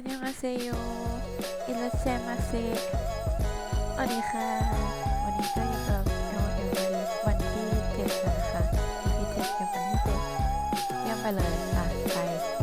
นยังอาเซโยอิเลเซมาเซสวัสดีค่ะ วันนี้ก็อยู่กับเอลเอลวันที่เจ็ดนะคะวันที่เจ็ดเกับวันที่เจ็ดเยี่ยมไปเลยค่ะไป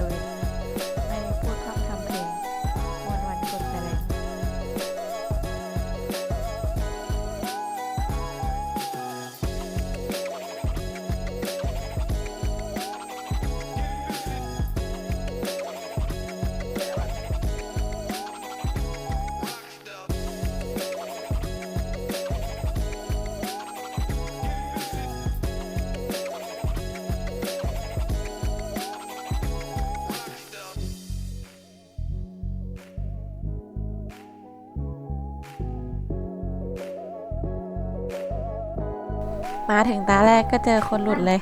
มาถึงตาแรกก็เจอคนหลุดเลย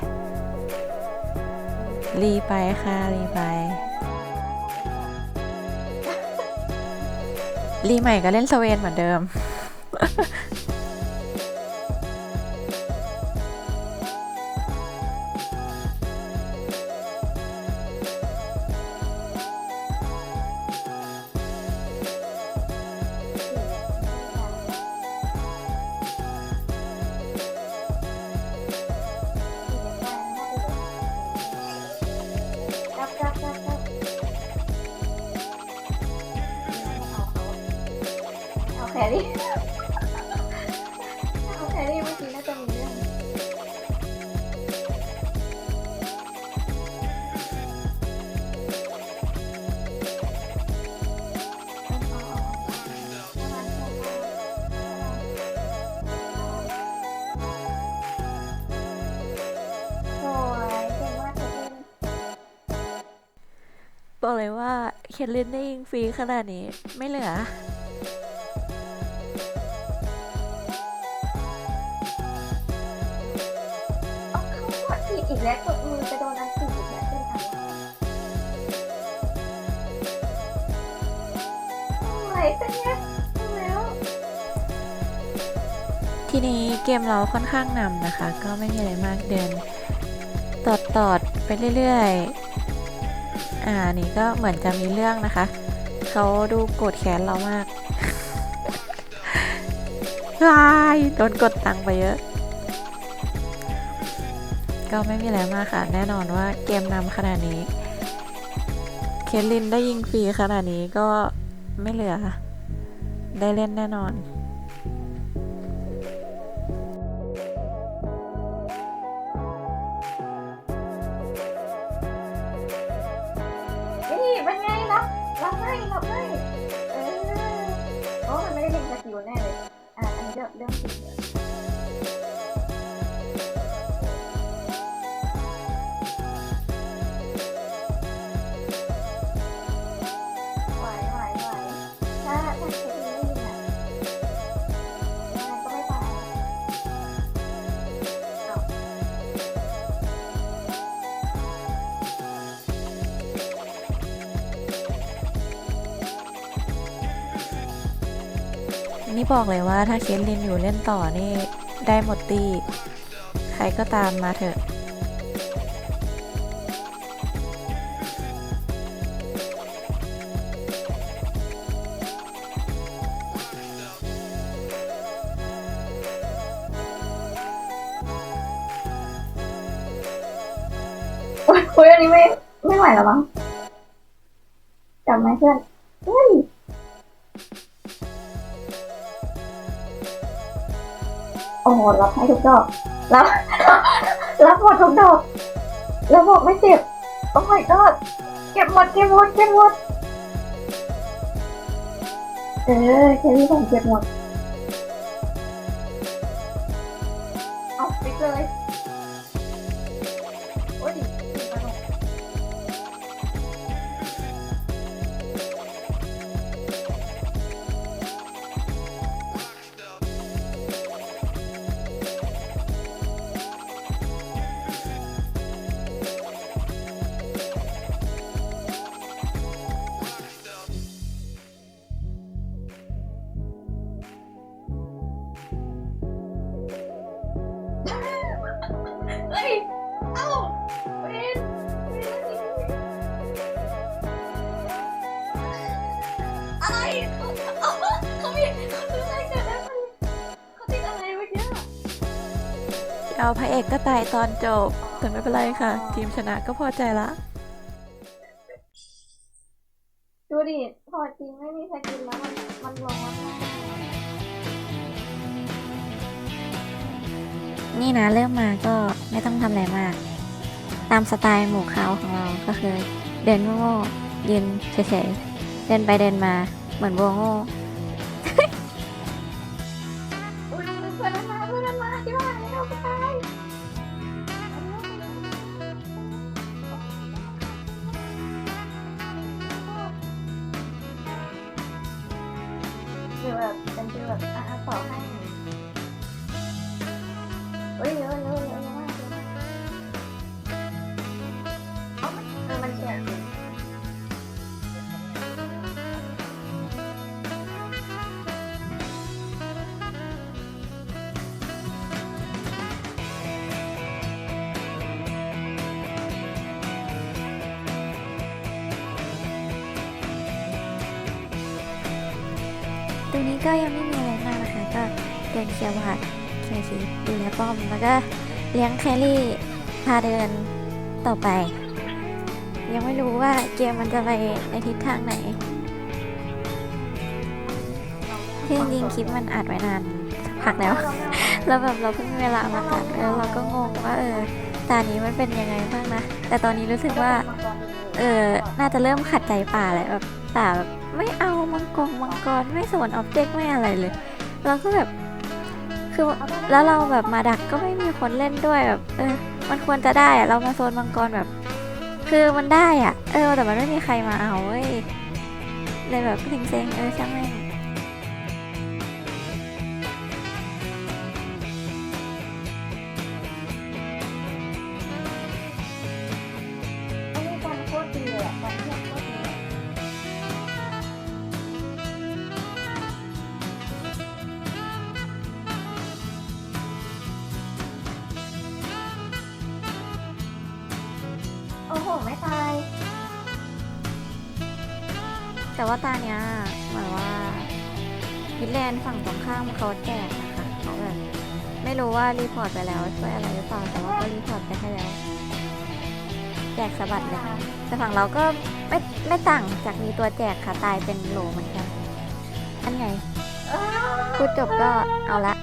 รีไปค่ะรีไป รีใหม่ก็เล่นสเวนเหมือนเดิม แครี่เอาแครี่เมื่อกี้น่าจะมีเรื่องโอ้ยเก่งมากเลยบอกเลยว่า เคนลินได้ยิงฟรีขนาดนี้ไม่เหลือ อีกแล้วกดมือไปโดนอันผิดอีกแล้วเป็นอะไรเป็นไงทำแล้วทีนี้เกมเราค่อนข้างนำนะคะ ก็ไม่มีอะไรมากเดินตอดตอดไปเรื่อยๆ อ่านี่ก็เหมือนจะมีเรื่องนะคะ เขาดูโกรธแค้นเรามากวายโดนกดตังค์ไปเยอะ ก็ไม่มีอะไรมากค่ะ แน่นอนว่าเกมนำขนาดนี้ เคทลินได้ยิงฟรีขนาดนี้ก็ไม่เหลือ ได้เล่นแน่นอนนี่เป็นไงรับรับให้รับให้เออโอ้มันไม่ได้เล่นสกิลแน่เลย อ่าอันนี้เรื่องเรื่องจริง นี่บอกเลยว่าถ้าเคสลินอยู่เล่นต่อนี่ได้หมดตีใครก็ตามมาเถอะโอ๊ยอ๊ยอันนี้ไม่ไม่ไหวแล้วมั้งจับไหมเพื่อนเฮ้ย โอ้โหรับให้ทุกดอก รับ รับหมดทุกดอก แล้วบอกไม่เจ็บ โอ้ my god เก็บหมดเก็บหมดเก็บหมด เออแค่นี้ผมเก็บหมด เอาพระเอกก็ตายตอนจบ แต่ไม่เป็นไรค่ะ ทีมชนะก็พอใจละ ดูดิพอจริงไม่มีสกินแล้วมันมันร้อนมากนี่นะเริ่มมาก็ไม่ต้องทำอะไรมาก ตามสไตล์หมู่เขาของเราก็คือ เดินโง่ๆยืนเฉยๆเดินไปเดินมาเหมือนวัวโง่ นี้ก็ยังไม่มีอะไรมากนะคะก็เดินเคลียร์วาดเคลียร์ชีดูแลป้อมแล้วก็เลี้ยงแครี่พาเดินต่อไป ยังไม่รู้ว่าเกมมันจะไปในทิศทางไหนที่จริงๆคลิปมันอัดไว้นานสักพักแล้ว แล้วแบบเราเพิ่งมีเวลามาตัดแล้วเราก็งงว่าเออตานี้มันเป็นยังไงบ้างนะ แต่ตอนนี้รู้สึกว่า เออน่าจะเริ่มขัดใจป่าแล้วแบบป่าแบบไม่เอา กงมังกรไม่สนออบเจกต์ไม่อะไรเลยเราก็แบบคือแล้วเราแบบมาดักก็ไม่มีคนเล่นด้วยแบบเออมันควรจะได้อะเรามาโซนมังกรแบบ คือมันได้อะเออ แต่มันไม่มีใครมาเอาเว้ยเลยแบบเซ็งๆเออช่างแม่ง แต่ว่าตาเนี้ยเหมือนว่าฮิตแลนด์ฝั่งตรงข้ามเขาแจกนะคะเขาแบบไม่รู้ว่ารีพอร์ตไปแล้วช่วยอะไรหรือเปล่าแต่ว่าก็รีพอร์ตไปให้แล้วแจกสะบัดเลยแต่ฝั่งเราก็ไม่ไม่ต่างจากมีตัวแจกค่ะตายเป็นโหลเหมือนกันอันไงพูดจบก็เอาละ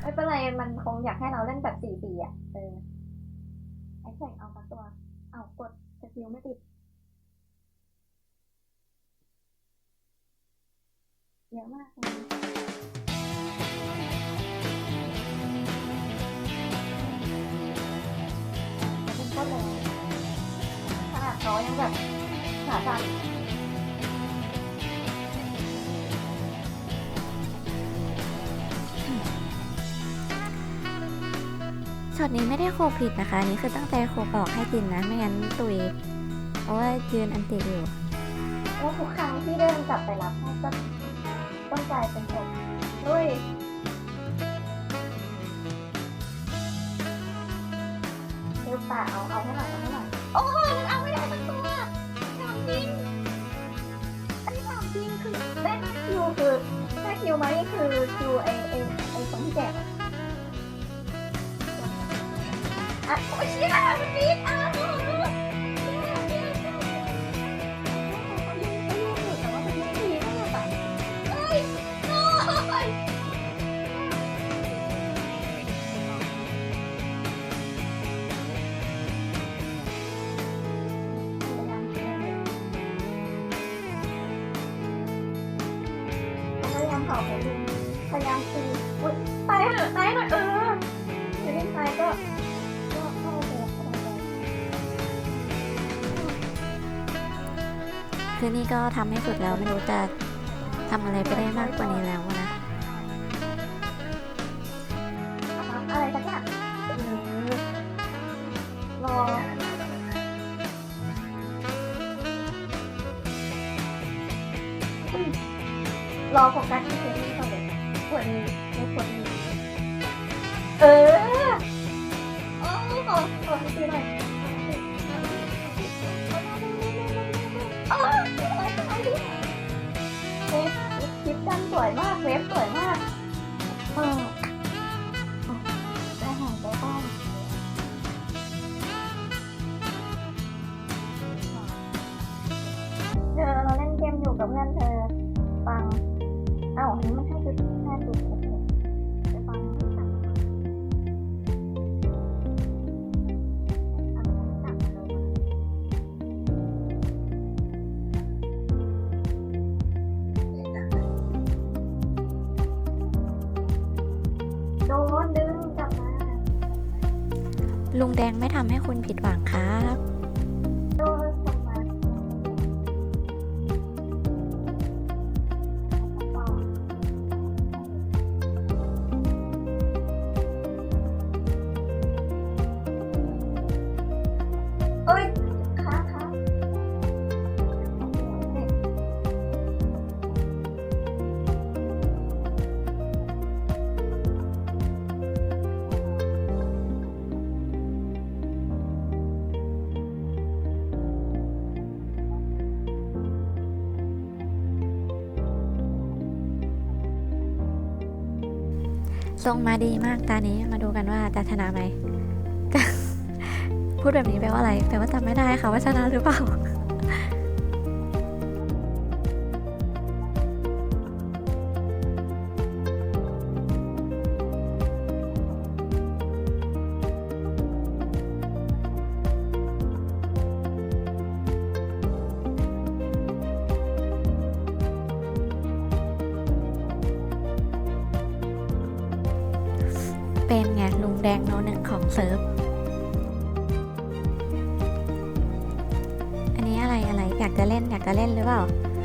ไม่เป็นไรมันคงอยากให้เราเล่นแบบสี่ปีอะเออไอ้แข่งเอาสักตัว เอากดสกิลไม่ติด เยอะมากเลยเป็นต้นเลยขนาดเขายังแบบขาสั่นช็อตนี้ไม่ได้โคผิดนะคะอันนี่คือตั้งใจโคออกให้จินนะ ไม่งั้นตุย เพราะว่ายืนอันติอยู่ แล้วทุกครั้งที่เดินกลับไปรับก็ ต้องกลายเป็นศพด้วยเดี๋ยวป่าเอาเอาให้หน่อยเอาให้หน่อยโอ้โหมันเอาไม่ได้ทั้งตัวถามจริงอันนี้ถามจริงคือได้คิวคือหน้คิวมานี่คือคิวไอไอไอคนที่แจกอะอะโอ้ยเชี่ยมันปีดอะ พยายามเผาไปดูพยายามตีอุ้ยตายเถอะตายหน่อยเออไม่ได้ตายก็ก็ก็โอเคก็โอเคคือนี่ก็ทำให้สุดแล้วไม่รู้จะทำอะไรไปได้มากกว่านี้แล้วนะ ลุงแดงไม่ทำให้คุณผิดหวังครับ รงมาดีมากตานี้มาดูกันว่าจะชนะไหม พูดแบบนี้แปลว่าอะไร แปลว่าจำไม่ได้ค่ะว่าชนะหรือเปล่า เล่นหรือเปล่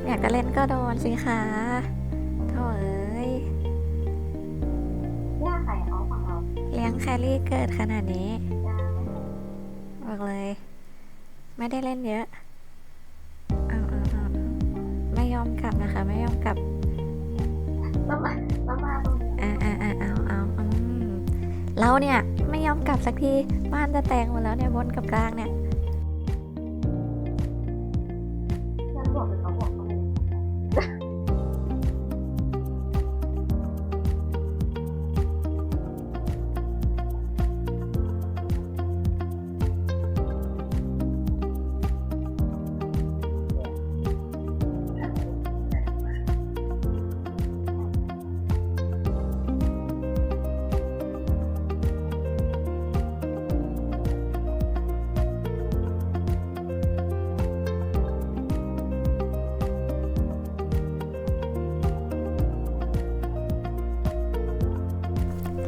า อยากจะเล่นก็โดนสิคะโถ่เอ้ยย่าไข่เขาฝั่งเราเลี้ยงแครี่เกิดขนาดนี้ย่าบอกเลย ไม่ได้เล่นเยอะเอาเอาเอาเอาไม่ยอมกลับนะคะ ไม่ยอมกลับแล้วมาแล้วมาตรงนี้อ่าอ่าอ่าเอาเอาอืมเราเนี่ย ไม่ยอมกลับสักที บ้านจะแตกหมดแล้วเนี่ยบนกับกลางเนี่ย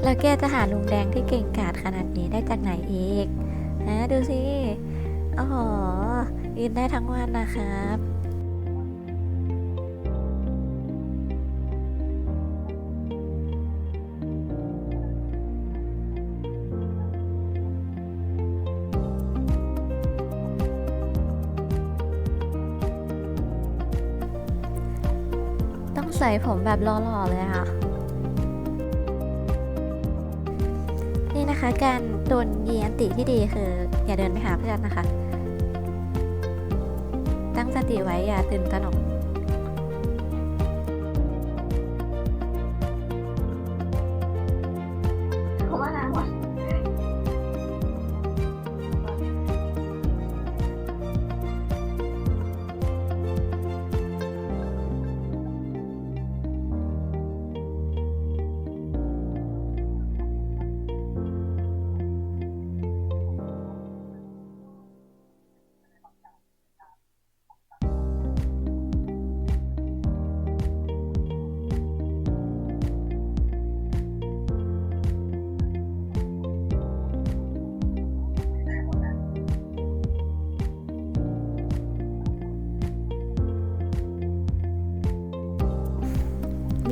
แล้วแกจะหาลุงแดงที่เก่งกาจขนาดนี้ได้จากไหนอีกฮะดูสิโอ้โหยืนได้ทั้งวันนะครับต้องใส่ผมแบบหล่อๆเลยค่ะ นะคะ การโดนยีอันติที่ดีคืออย่าเดินไปหาเพื่อนนะคะ ตั้งสติไว้อย่าตื่นตระหนก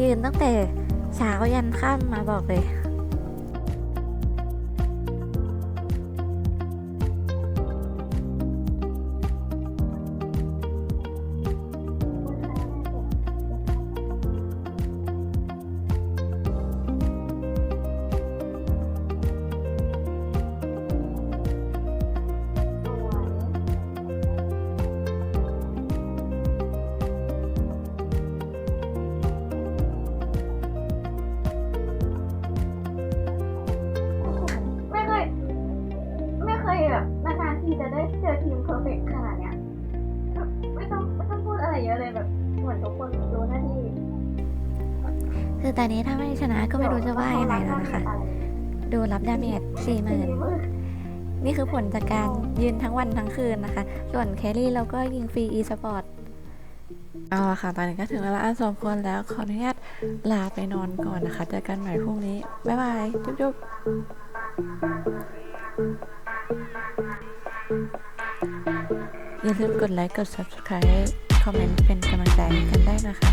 ยืนตั้งแต่เช้ายันค่ำมาบอกเลย คือตอนนี้ถ้าไม่ชนะก็ไม่รู้จะว่ายังไงแล้วนะคะ ดูรับดาเมจสี่หมื่นนี่คือผลจากการยืนทั้งวันทั้งคืนนะคะ ส่วนแครี่เราก็ยิงฟรีอีสปอร์ตเอาละค่ะ ตอนนี้ก็ถึงเวลาอันสมควรแล้ว ขออนุญาตลาไปนอนก่อนนะคะ เจอกันใหม่พรุ่งนี้ บ๊ายบาย จุ๊บจุ๊บอย่าลืมกดไลค์ กด subscribe คอมเมนต์เป็นกำลังใจกันได้นะคะ